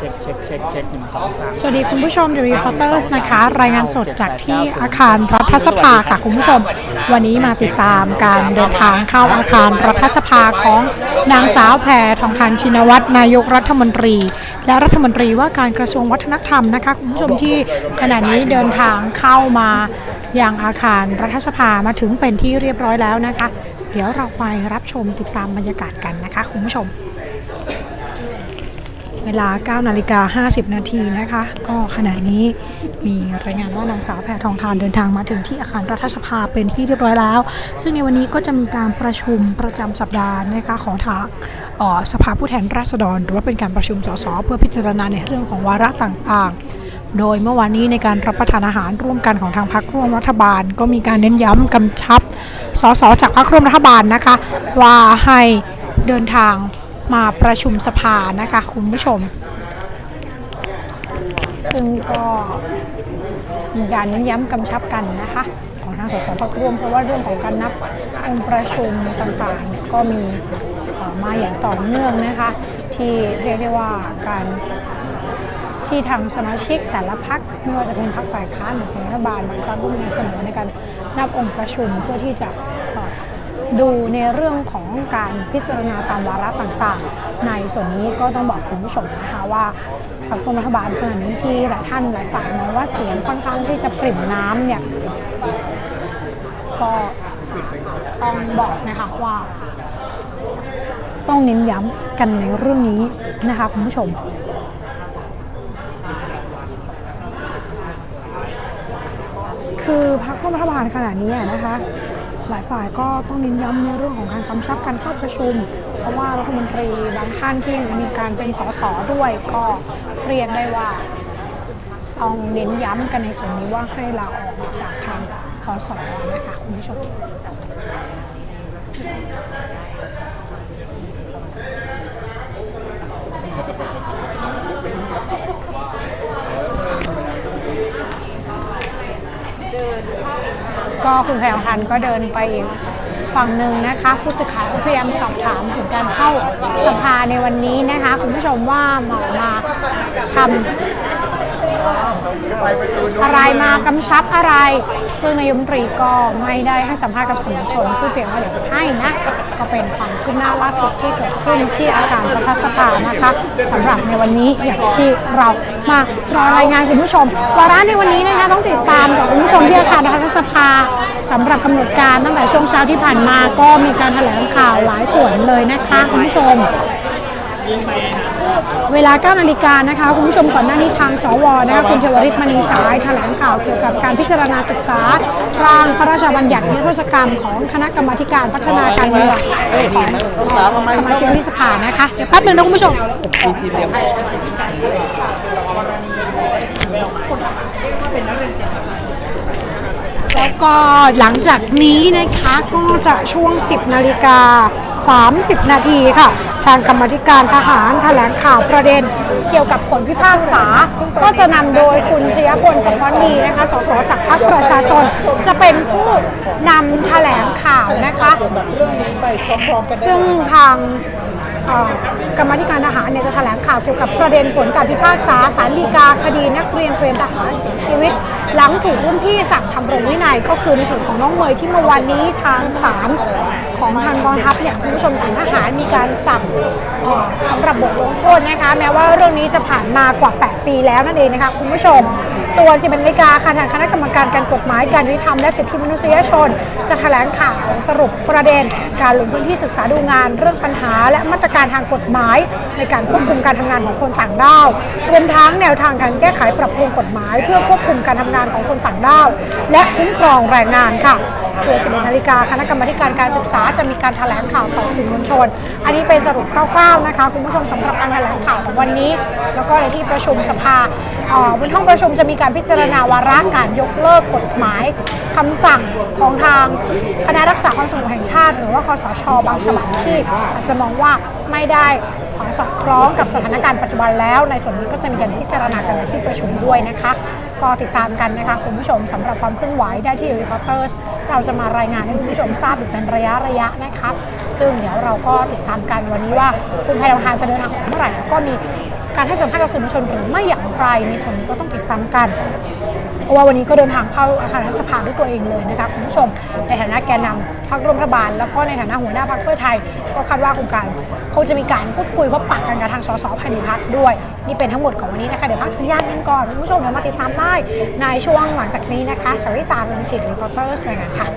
เช็คเช็คเช็คเช็คหนึ่งสองสามสวัสดีคุณผู้ชม The Reporters นะคะ รายงานสดจากที่อาคารรัฐสภาค่ะคุณผู้ชม วันนี้มาติดตามการเดินทางเข้าอาคารรัฐสภาของนางสาวแพทองทานชินวัตรนายกรัฐมนตรี และรัฐมนตรีว่าการกระทรวงวัฒนธรรมนะคะคุณผู้ชมที่ขณะนี้เดินทางเข้ามายังอาคารรัฐสภามาถึงเป็นที่เรียบร้อยแล้วนะคะ เดี๋ยวเราไปรับชมติดตามบรรยากาศกันนะคะคุณผู้ชม เวลา 9 นาฬิกา 50 นาทีนะคะ ก็ขณะนี้มีรายงานว่านางสาวแพทองทานเดินทางมาถึงที่อาคารรัฐสภาเป็นที่เรียบร้อยแล้ว ซึ่งในวันนี้ก็จะมีการประชุมประจำสัปดาห์นะคะของทางสภาผู้แทนราษฎร หรือว่าเป็นการประชุมสสเพื่อพิจารณาในเรื่องของวาระต่างๆโดยเมื่อวานนี้ในการรับประทานอาหารร่วมกันของทางพรรคร่วมรัฐบาล ก็มีการเน้นย้ำกำชับสสจากพรรคร่วมรัฐบาลนะคะ ว่าให้เดินทาง มาประชุมสภานะคะคุณผู้ชม ซึ่งก็มีการเน้นย้ำกำชับกันนะคะของทางสสพักร่วมเพราะว่าเรื่องของการนับองค์ประชุมต่างๆ ก็มีมาอย่างต่อเนื่องนะคะ ที่เรียกได้ว่าการที่ทางสมาชิกแต่ละพักไม่ว่าจะเป็นพักฝ่ายค้านหรือเป็นรัฐบาลบางครั้งก็มีเสนอในการนับองค์ประชุมเพื่อที่จะ ดูในเรื่องของการพิจารณาตามวาระต่างๆ ในส่วนนี้ก็ต้องบอกคุณผู้ชมนะคะว่าพรรคมรัฐบาลขณะนี้ที่หลายท่านหลายฝ่ายมองว่าเสียงค่อนข้างที่จะปริ่มน้ำเนี่ยก็ต้องบอกนะคะว่า ต้องเน้นย้ำกันในเรื่องนี้นะคะคุณผู้ชมคือพรรคร่วมรัฐบาลขณะนี้นะคะ หลายฝ่ายก็ต้องเน้นย้ำในเรื่องของการกำชับการเข้าประชุม เพราะว่ารัฐมนตรีบางท่านที่มีการเป็นสสด้วยก็เรียกได้ว่าต้องเน้นย้ำกันในส่วนนี้ว่าให้ลาออกจากทางสสนะคะคุณผู้ชม ก็คุณแพรพันธ์ก็เดินไปอีกฝั่งหนึ่งนะคะผู้สื่อข่าวพยายามสอบถามถึงการเข้าสภาในวันนี้นะคะ คุณผู้ชมว่าหมอมาทำ อะไรมากำชับอะไร ซึ่งนายมนตรีก็ไม่ได้ให้สัมภาษณ์กับสื่อมวลชนพูดเพียงว่าเดี๋ยวให้นะ ก็เป็นความคืบหน้าล่าสุดที่เกิดขึ้นที่อาคารรัฐสภานะคะสำหรับในวันนี้อย่างที่เรามารอรายงานคุณผู้ชมวาระในวันนี้นะคะต้องติดตามกับคุณผู้ชมที่อาคารรัฐสภาสำหรับกำหนดการตั้งแต่ช่วงเช้าที่ผ่านมาก็มีการแถลงข่าวหลายส่วนเลยนะคะคุณผู้ชม เวลา 9 นาฬิกานะคะ คุณผู้ชมก่อนหน้านี้ทางสวนะคะคุณเทวริศมณีฉายแถลงข่าวเกี่ยวกับการพิจารณาศึกษาร่างพระราชบัญญัตินิรโทษกรรมของคณะกรรมาธิการพัฒนาการเมืองของสมาชิกวุฒิสภานะคะ เดี๋ยวแป๊บหนึงนะคุณผู้ชม แล้ว ก็หลังจากนี้นะคะก็จะช่วง 10นาฬิกา 30 นาทีค่ะ ทางกรรมธิการทหารแถลงข่าวประเด็น เกี่ยวกับผลพิพากษา ก็จะนำโดยคุณชยพลสะท้อนดีนะคะสสจากพรรคประชาชน จะเป็นผู้นำแถลงข่าวนะคะซึ่งทางกรรมธิการทหารเนี่ยจะแถลงข่าวเกี่ยวกับประเด็นผลการพิพากษาสารดีกาคดีนักเรียนเตรียมทหารเสียชีวิต หลังถูกรุ่นพี่สั่งทำรงวินัยก็คือในส่วนของน้องเมยที่เมื่อวานนี้ทางศาลของทางกองทัพเนี่ยคุณผู้ชมสารทหารมีการสั่งสำหรับบทลงโทษนะคะ แม้ว่าเรื่องนี้จะผ่านมากว่า 8 ปีแล้วนั่นเองนะคะคุณผู้ชม ส่วน10นาฬิกาค่ะทางคณะกรรมการการกฎหมายการยุติธรรมและสิทธิมนุษยชน จะแถลงข่าวสรุปประเด็น การลงพื้นที่ศึกษาดูงานเรื่องปัญหา และมาตรการทางกฎหมาย ในการควบคุมการทำงานของคนต่างด้าวรวมทั้งแนวทางการแก้ไขปรับปรุงกฎหมาย เพื่อควบคุมการทำงานของคนต่างด้าว และคุ้มครองแรงงานค่ะส่วน11นาฬิกาคณะกรรมการการศึกษาจะมีการแถลงข่าวต่อสื่อมวลชน อันนี้เป็นสรุปคร่าวๆนะคะ คุณผู้ชมสำหรับการแถลงข่าวของวันนี้ แล้วก็ในที่ประชุมสภาบนห้องประชุมจะมีการพิจารณาวาระการยกเลิกกฎหมายคำสั่งของทางคณะรักษาความสงบแห่งชาติ หรือว่าคอสชบางฉบับที่อาจจะมองว่าไม่ได้สอดคล้องกับสถานการณ์ปัจจุบันแล้ว ในส่วนนี้ก็จะมีการพิจารณากันในที่ประชุมด้วยนะคะ ก็ติดตามกันนะคะคุณผู้ชมสำหรับความเคลื่อนไหวได้ที่ Reporters เราจะมารายงานให้คุณผู้ชมทราบอยู่เป็นระยะระยะนะคะซึ่งเดี๋ยวเราก็ติดตามกันวันนี้ว่าคุณไพรทานจะเดินทางเมื่อไหร่ก็มี การให้สัมภาษณ์กับสื่อมวลชนหรือไม่อย่างไรในส่วนนี้ก็ต้องติดตามกันเพราะว่าวันนี้ก็เดินทางเข้าอาคารรัฐสภาด้วยตัวเองเลยนะคะคุณผู้ชม ในฐานะแกนนำพรรครัฐบาล แล้วก็ในฐานะหัวหน้าพรรคเพื่อไทย ก็คาดว่าโครงการคงจะมีการพูดคุยพบปะกันกับทางสสภายในพรรคด้วย นี่เป็นทั้งหมดของวันนี้นะคะเดี๋ยวพักสัญญาณกันก่อนคุณผู้ชมเดี๋ยวมาติดตามได้ในช่วงหลังจากนี้นะคะสริตาเรืองจิตรีพอร์เตอร์รายงานค่ะ